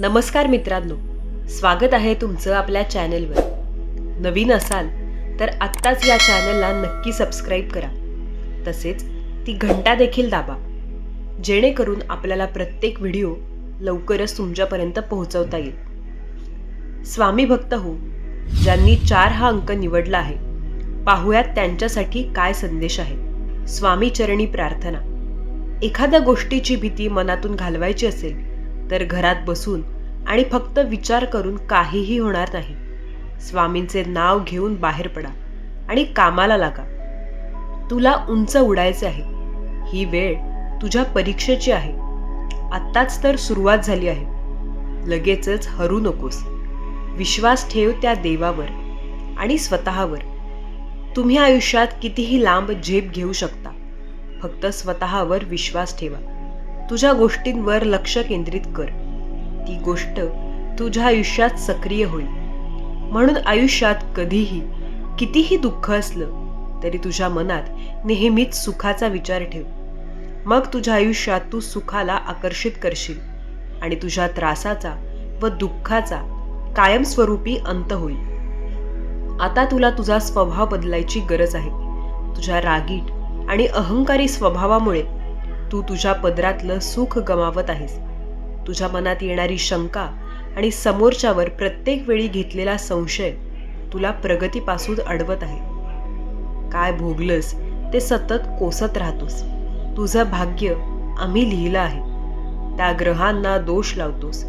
नमस्कार मित्रांनो. स्वागत आहे तुमचं आपल्या चॅनेलवर. नवीन असाल तर आत्ताच या चॅनलला नक्की सबस्क्राईब करा. तसेच ती घंटा देखील दाबा. जेणेकरून आपल्याला प्रत्येक व्हिडिओ लवकरच तुमच्यापर्यंत पोहोचवता येईल. स्वामी भक्त हो ज्यांनी चार हा अंक निवडला आहे पाहुयात त्यांच्यासाठी काय संदेश आहे. स्वामी चरणी प्रार्थना. एखाद्या गोष्टीची भीती मनातून घालवायची असेल तर घरात बसून आणि फक्त विचार करून काहीही होणार नाही. स्वामींचे नाव घेऊन बाहेर पडा आणि कामाला लागा. तुला उंच उडायचे आहे. ही वेळ तुझ्या परीक्षेची आहे. आत्ताच तर सुरुवात झाली आहे. लगेचच हरू नकोस. विश्वास ठेव त्या देवावर आणि स्वतःवर. तुम्ही आयुष्यात कितीही लांब झेप घेऊ शकता. फक्त स्वतःवर विश्वास ठेवा. तुझ्या गोष्टींवर लक्ष केंद्रित कर. ती गोष्ट तुझ्या आयुष्यात सक्रिय होईल. म्हणून आयुष्यात कधीही कितीही दुःख असलं तरी तुझ्या मनात नेहमीच सुखाचा विचार ठेव. मग तुझ्या आयुष्यात तू सुखाला आकर्षित करशील आणि तुझ्या त्रासाचा व दुःखाचा कायमस्वरूपी अंत होईल. आता तुला तुझा स्वभाव बदलायची गरज आहे. तुझ्या रागीट आणि अहंकारी स्वभावामुळे तू तुझ्या पदरातलं सुख गमावत आहेस. तुझ्या मनात येणारी शंका आणि समोरच्यावर प्रत्येक वेळी घेतलेला संशय तुला प्रगतीपासून अडवत आहे. काय भोगलंस ते सतत कोसत राहतोस. तुझं भाग्य आम्ही लिहिलं आहे. त्या ग्रहांना दोष लावतोस.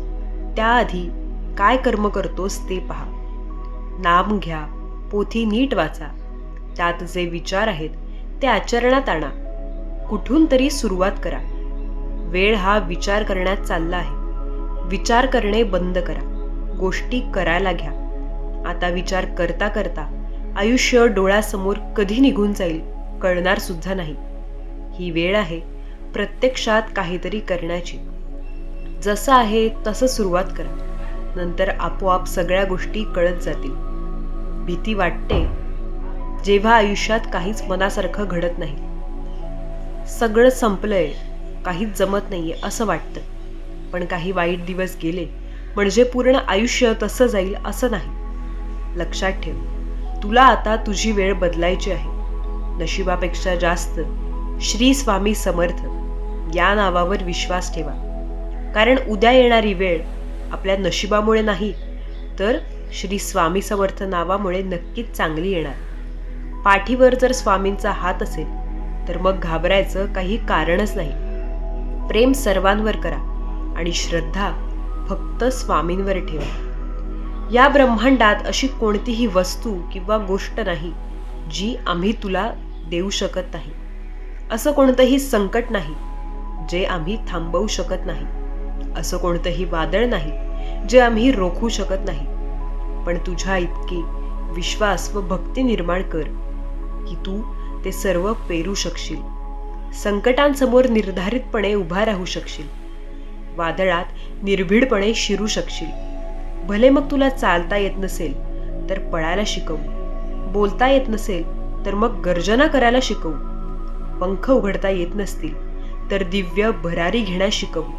त्याआधी काय कर्म करतोस ते पहा. नाम घ्या पोथी नीट वाचा. त्यात जे विचार आहेत ते आचरणात आणा. कुठून तरी सुरुवात करा. वेळ हा विचार करण्यात चालला आहे. विचार करणे बंद करा. गोष्टी करायला घ्या. आता विचार करता करता आयुष्य डोळ्यासमोर कधी निघून जाईल कळणार सुद्धा नाही. ही वेळ आहे प्रत्यक्षात काहीतरी करण्याची. जसं आहे तसं सुरुवात करा. नंतर आपोआप सगळ्या गोष्टी कळत जातील. भीती वाटते जेव्हा आयुष्यात काहीच मनासारखं घडत नाही. सगळं संपलंय. काहीच जमत नाहीये असं वाटतं. पण काही वाईट दिवस गेले म्हणजे पूर्ण आयुष्य तसं जाईल असं नाही. लक्षात ठेव तुला आता तुझी वेळ बदलायची आहे. नशिबापेक्षा जास्त श्री स्वामी समर्थ या नावावर विश्वास ठेवा. कारण उद्या येणारी वेळ आपल्या नशिबामुळे नाही तर श्री स्वामी समर्थ नावामुळे नक्कीच चांगली येणार. पाठीवर जर स्वामींचा हात असेल तर मग घाबरायचं काही कारणच नाही. प्रेम सर्वांवर करा आणि श्रद्धा फक्त स्वामींवर ठेवा. या ब्रह्मांडात अशी कोणतीही वस्तू किंवा गोष्ट नाही जी आम्ही तुला देऊ शकत नाही. असं कोणतंही संकट नाही जे आम्ही थांबवू शकत नाही. असं कोणतंही वादळ नाही जे आम्ही रोखू शकत नाही. पण तुझ्या इतकी विश्वास व भक्ती निर्माण कर की तू ते सर्व पेरू शकशील. संकटांसमोर निर्धारितपणे उभा राहू शकशील. वादळात निर्भीडपणे शिरू शकशील. भले मग तुला चालता येत नसेल तर पळायला शिकवू. बोलता येत नसेल तर मग गर्जना करायला शिकवू. पंख उघडता येत नसतील तर दिव्य भरारी घेण्यास शिकवू.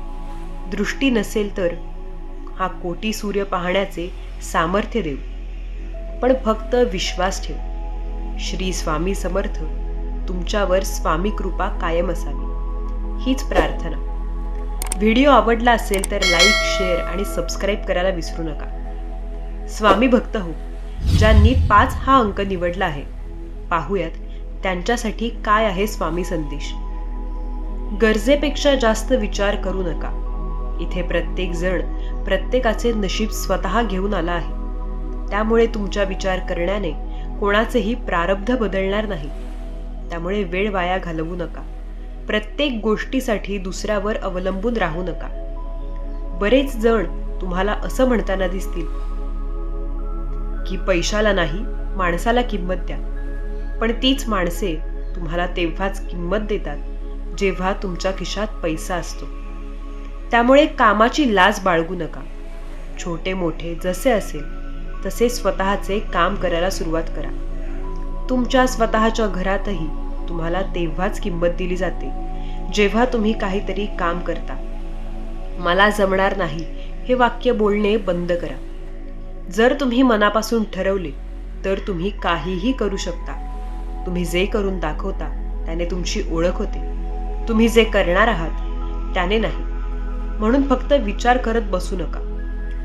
दृष्टी नसेल तर हा कोटी सूर्य पाहण्याचे सामर्थ्य देऊ. पण फक्त विश्वास ठेव. श्री स्वामी समर्थ तुमच्यावर स्वामी कृपा कायम असावी. हीच प्रार्थना. व्हिडिओ आवडला असेल तर लाईक शेअर आणि सबस्क्राईब करायला विसरू नका. स्वामी भक्त हो ज्यांनी पाच हा अंक निवडला आहे पाहूयात त्यांच्यासाठी काय आहे स्वामी संदेश. गरजेपेक्षा जास्त विचार करू नका. इथे प्रत्येक जण प्रत्येकाचे नशीब स्वतः घेऊन आला आहे. त्यामुळे तुमचा विचार करण्याने कोणाचेही प्रारब्ध बदलणार नाही. त्यामुळे वेळ वाया घालवू नका. प्रत्येक गोष्टीसाठी दुसऱ्यावर अवलंबून राहू नका. बरेच जण तुम्हाला असं म्हणताना दिसतील की पैशाला नाही माणसाला किंमत द्या. पण तीच माणसे तुम्हाला तेव्हाच किंमत देतात जेव्हा तुमच्या खिशात पैसा असतो. त्यामुळे कामाची लाज बाळगू नका. छोटे मोठे जसे असेल तसे स्वतःचे काम करायला सुरुवात करा. तुमच्या स्वतःच्या घरातही तुम्हाला तेव्हाच किंमत दिली जाते जेव्हा तुम्ही काहीतरी काम करता. मला जमणार नाही हे वाक्य बोलणे बंद करा. जर तुम्ही मनापासून ठरवले तर तुम्ही काहीही करू शकता. तुम्ही जे करून दाखवता त्याने तुमची ओळख होते. तुम्ही जे करणार आहात त्याने नाही. म्हणून फक्त विचार करत बसू नका.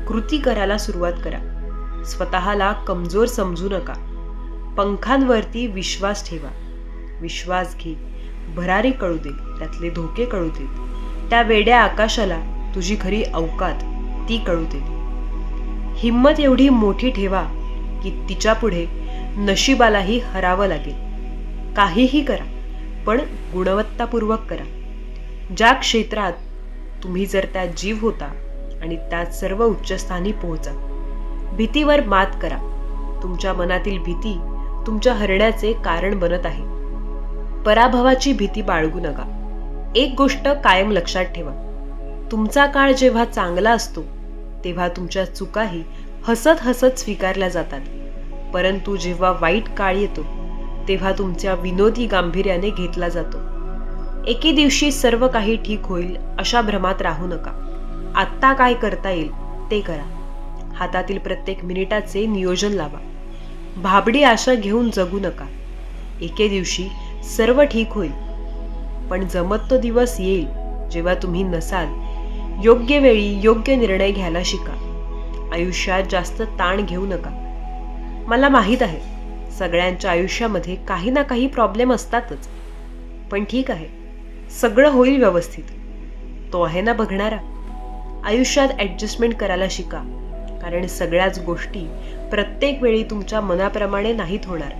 कृती करायला सुरुवात करा. स्वतःला कमजोर समजू नका. पंखांवरती विश्वास ठेवा. विश्वास घे. भरारी कळू दे. त्यातले धोके कळू देत. त्या वेड्या आकाशाला तुझी खरी अवकात ती कळू दे हिंमत एवढी मोठी ठेवा की तिच्या पुढे नशिबालाही हरावं लागेल. काहीही करा पण गुणवत्तापूर्वक करा. ज्या क्षेत्रात तुम्ही जर त्यात जीव होता आणि त्यात सर्व उच्चस्थानी पोहोचा भीतीवर मात करा. तुमच्या मनातील भीती तुमच्या हरण्याचे कारण बनत आहे. पराभवाची भीती बाळगू नका. एक गोष्ट कायम लक्षात ठेवा. तुमचा काळ जेव्हा चांगला असतो तेव्हा तुमच्या चुकाही हसत हसत स्वीकारल्या जातात. परंतु जेव्हा वाईट काळ येतो तेव्हा तुमच्या विनोदी गांभीर्याने घेतला जातो. एके दिवशी सर्व काही ठीक होईल अशा भ्रमात राहू नका. आत्ता काय करता येईल ते करा. हातातील प्रत्येक मिनिटाचे नियोजन लावा. भाबडी आशा घेऊन जगू नका. एके दिवशी सर्व ठीक होईल. पण जमत तो दिवस येईल जेव्हा तुम्ही नसाल योग्य वेळी योग्य निर्णय घ्यायला शिका. आयुष्यात जास्त ताण घेऊ नका. मला माहीत आहे सगळ्यांच्या आयुष्यामध्ये काही ना काही प्रॉब्लेम असतातच. पण ठीक आहे सगळं होईल व्यवस्थित. तो आहे ना बघणारा. आयुष्यात ॲडजस्टमेंट करायला शिका. कारण सगळ्याच गोष्टी प्रत्येक वेळी तुमच्या मनाप्रमाणे नाहीत होणार.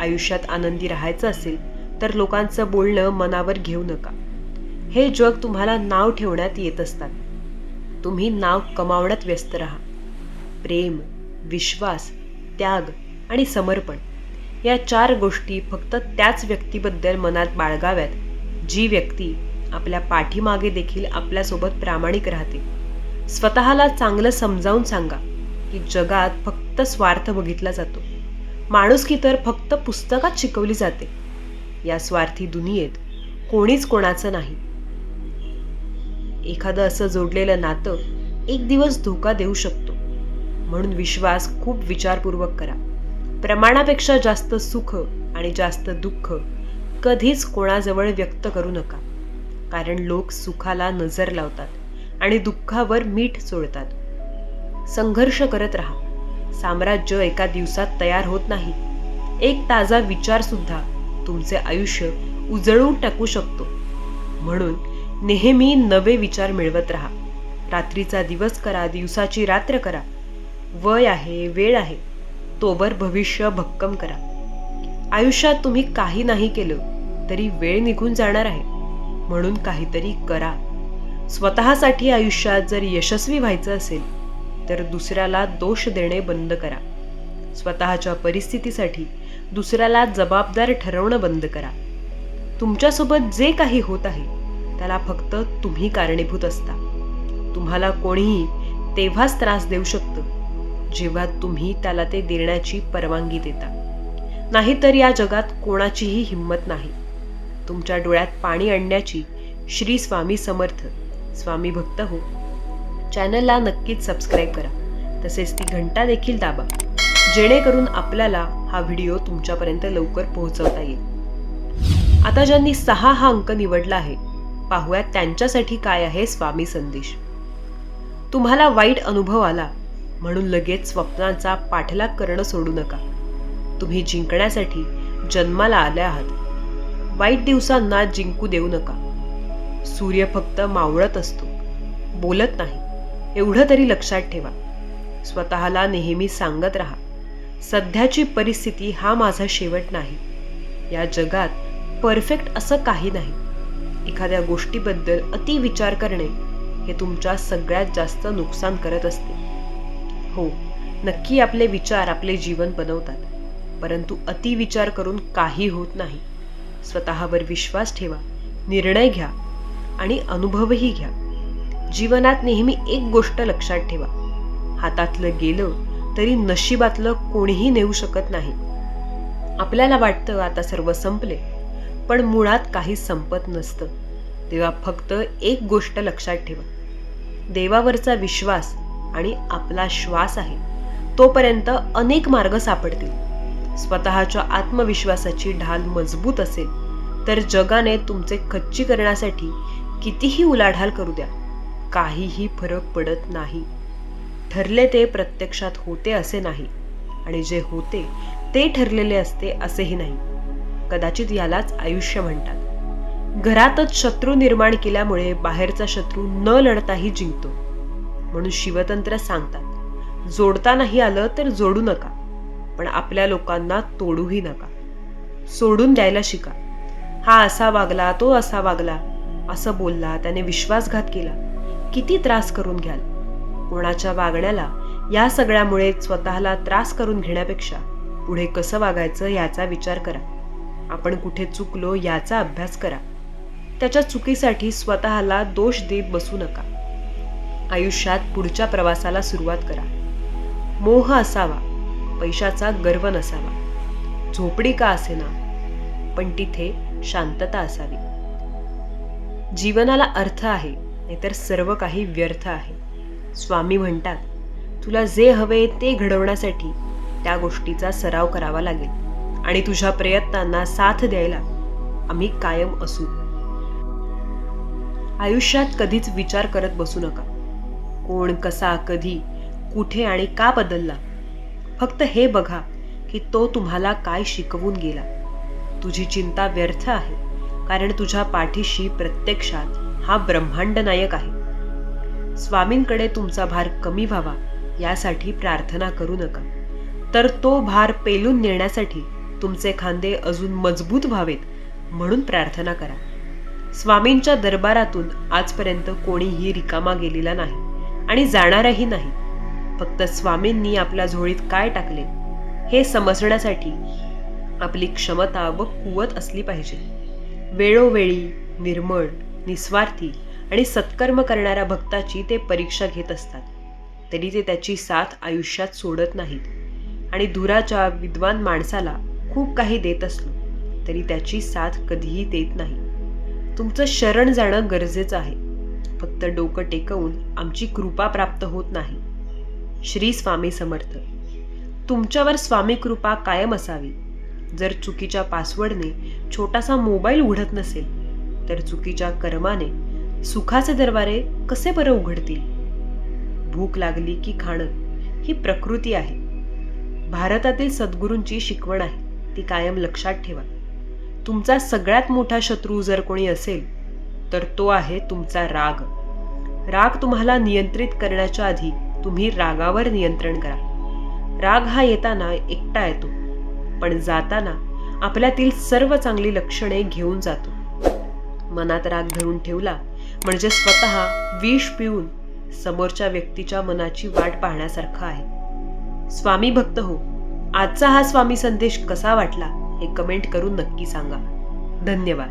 आयुष्यात आनंदी राहायचं असेल तर लोकांचं बोलणं मनावर घेऊ नका. हे जग तुम्हाला नाव ठेवण्यात येत असतात. तुम्ही नाव कमावण्यात व्यस्त राहा. प्रेम विश्वास त्याग आणि समर्पण या चार गोष्टी फक्त त्याच व्यक्तीबद्दल मनात बाळगाव्यात जी व्यक्ती आपल्या पाठीमागे देखील आपल्यासोबत प्रामाणिक राहते. स्वतःला चांगलं समजावून सांगा की जगात फक्त स्वार्थ बघितला जातो. माणुसकी तर फक्त पुस्तकात शिकवली जाते. या स्वार्थी दुनियेत कोणीच कोणाचं नाही. एखादं असं जोडलेलं नातं एक दिवस धोका देऊ शकतो. म्हणून विश्वास खूप विचारपूर्वक करा. प्रमाणापेक्षा जास्त सुख आणि जास्त दुःख कधीच कोणाजवळ व्यक्त करू नका. कारण लोक सुखाला नजर लावतात. आणि दुःखावर मीठ चोळतात संघर्ष करत राहा. साम्राज्य एका दिवसात तयार होत नाही. एक ताजा विचार सुद्धा तुमचे आयुष्य उजळून टाकू शकतो. म्हणून नेहमी नवे विचार मिळवत राहा. रात्रीचा दिवस करा दिवसाची रात्र करा. वय आहे वेळ आहे. तोवर भविष्य भक्कम करा. आयुष्यात तुम्ही काही नाही केलं तरी वेळ निघून जाणार आहे. म्हणून काहीतरी करा. स्वतःसाठी आयुष्यात जर यशस्वी व्हायचं असेल तर दुसऱ्याला दोष देणे बंद करा. स्वतःच्या परिस्थितीसाठी दुसऱ्याला जबाबदार ठरवणं बंद करा. तुमच्यासोबत जे काही होत आहे त्याला फक्त तुम्ही कारणीभूत असता. तुम्हाला कोणीही तेव्हाच त्रास देऊ शकतं जेव्हा तुम्ही त्याला ते देण्याची परवानगी देता. नाहीतर या जगात कोणाचीही हिंमत नाही. तुमच्या डोळ्यात पाणी आणण्याची श्री स्वामी समर्थ स्वामी भक्त हो. चॅनलला नक्कीच सबस्क्राईब करा. तसेच ती घंटा देखील दाबा. जेणेकरून आपल्याला हा व्हिडिओ तुमच्यापर्यंत लवकर पोहोचवता येईल. आता ज्यांनी सहा हा अंक निवडला आहे पाहूयात त्यांच्यासाठी काय आहे स्वामी संदेश. तुम्हाला वाईट अनुभव आला म्हणून लगेच स्वप्नांचा पाठलाग करणं सोडू नका. तुम्ही जिंकण्यासाठी जन्माला आले आहात. वाईट दिवसांना जिंकू देऊ नका. सूर्य फक्त मावळत असतो. बोलत नाही. एवढं तरी लक्षात ठेवा. स्वतःला नेहमी सांगत राहा. सध्याची परिस्थिती हा माझा शेवट नाही. या जगात परफेक्ट असं काही नाही. एखाद्या गोष्टीबद्दल अति विचार करणे हे तुमच्या सगळ्यात जास्त नुकसान करत असते. हो नक्की आपले विचार आपले जीवन बनवतात. परंतु अति विचार करून काही होत नाही. स्वतःवर विश्वास ठेवा. निर्णय घ्या. आणि अनुभवही घ्या. जीवनात नेहमी एक गोष्ट लक्षात ठेवा. हातातलं गेलं तरी नशिबातलं कोणीही नेऊ शकत नाही. आपल्याला वाटतं आता सर्व संपले पण मुळात काही संपत नसतं. तेव्हा फक्त एक गोष्ट लक्षात ठेवा. देवावरचा विश्वास आणि आपला श्वास आहे तोपर्यंत अनेक मार्ग सापडतील. स्वतःच्या आत्मविश्वासाची ढाल मजबूत असेल तर जगाने तुमचे खच्ची करण्यासाठी कितीही उलाढाल करू द्या काहीही फरक पडत नाही. ठरले ते प्रत्यक्षात होते असे नाही आणि जे होते ते ठरलेले असते असेही नाही. कदाचित यालाच आयुष्य म्हणतात. घरातच शत्रू निर्माण केल्यामुळे बाहेरचा शत्रू न लढताही जिंकतो. म्हणून शिवतंत्र सांगतात जोडता नाही आलं तर जोडू नका पण आपल्या लोकांना तोडूही नका. सोडून द्यायला शिका. हा असा वागला तो असा वागला असं बोलला त्याने विश्वासघात केला. किती त्रास करून घ्याल? कोणाच्या वागण्याला या सगळ्यामुळे स्वतःला त्रास करून घेण्यापेक्षा पुढे कसं वागायचं याचा विचार करा. आपण कुठे चुकलो याचा अभ्यास करा. त्याच्या चुकीसाठी स्वतःला दोष देत बसू नका. आयुष्यात पुढच्या प्रवासाला सुरुवात करा. मोह असावा पैशाचा गर्व नसावा. झोपडी का असेना पण तिथे शांतता असावी. जीवनाला अर्थ आहे नाहीतर सर्व काही व्यर्थ आहे. स्वामी म्हणतात तुला जे हवे ते घडवण्यासाठी त्या गोष्टीचा सराव करावा लागेल आणि तुझ्या प्रयत्नांना साथ द्यायला आम्ही कायम असू. आयुष्यात कधीच विचार करत बसू नका. कोण कसा कधी कुठे आणि का बदलला? फक्त हे बघा की तो तुम्हाला काय शिकवून गेला. तुझी चिंता व्यर्थ आहे. कारण तुझ्या पाठीशी प्रत्यक्षात हा ब्रह्मांड नायक आहे. स्वामींकडे तुमचा भार कमी व्हावा यासाठी प्रार्थना करू नका. तर तो भार पेलून नेण्यासाठी तुमचे खांदे अजून मजबूत व्हावेत म्हणून प्रार्थना करा. स्वामींच्या दरबारातून आजपर्यंत कोणीही रिकामा गेलेला नाही आणि जाणारही नाही. फक्त स्वामींनी आपल्या झोळीत काय टाकले हे समजण्यासाठी आपली क्षमता व कुवत असली पाहिजे. वेळोवेळी निर्मळ निस्वार्थी आणि सत्कर्म करणाऱ्या भक्ताची ते परीक्षा घेत असतात. तरी ते त्याची साथ आयुष्यात सोडत नाहीत आणि धुराच्या विद्वान माणसाला खूप काही देत असलो तरी त्याची साथ कधीही देत नाही. तुमचं शरण जाणं गरजेचं आहे. फक्त डोकं टेकवून आमची कृपा प्राप्त होत नाही. श्री स्वामी समर्थ. तुमच्यावर स्वामी कृपा कायम असावी. जर चुकीच्या पासवर्डने छोटासा मोबाईल उघडत नसेल तर चुकीच्या कर्माने सुखाचे दरवारे कसे बरं उघडतील? भूक लागली की खाणं ही प्रकृती आहे. भारतातील सद्गुरूंची शिकवण आहे ती कायम लक्षात ठेवा. तुमचा सगळ्यात मोठा शत्रू जर कोणी असेल तर तो आहे तुमचा राग. राग तुम्हाला नियंत्रित करण्याच्या आधी तुम्ही रागावर नियंत्रण करा. राग हा येताना एकटा येतो. पण जाताना आपल्यातील सर्व चांगली लक्षणे घेऊन जातो. मनात राग धरून ठेवला म्हणजे स्वतः विष पिऊन समोरच्या व्यक्तीच्या मनाची वाट पाहण्यासारखं आहे. स्वामी भक्त हो आजचा हा स्वामी संदेश कसा वाटला हे कमेंट करून नक्की सांगा. धन्यवाद.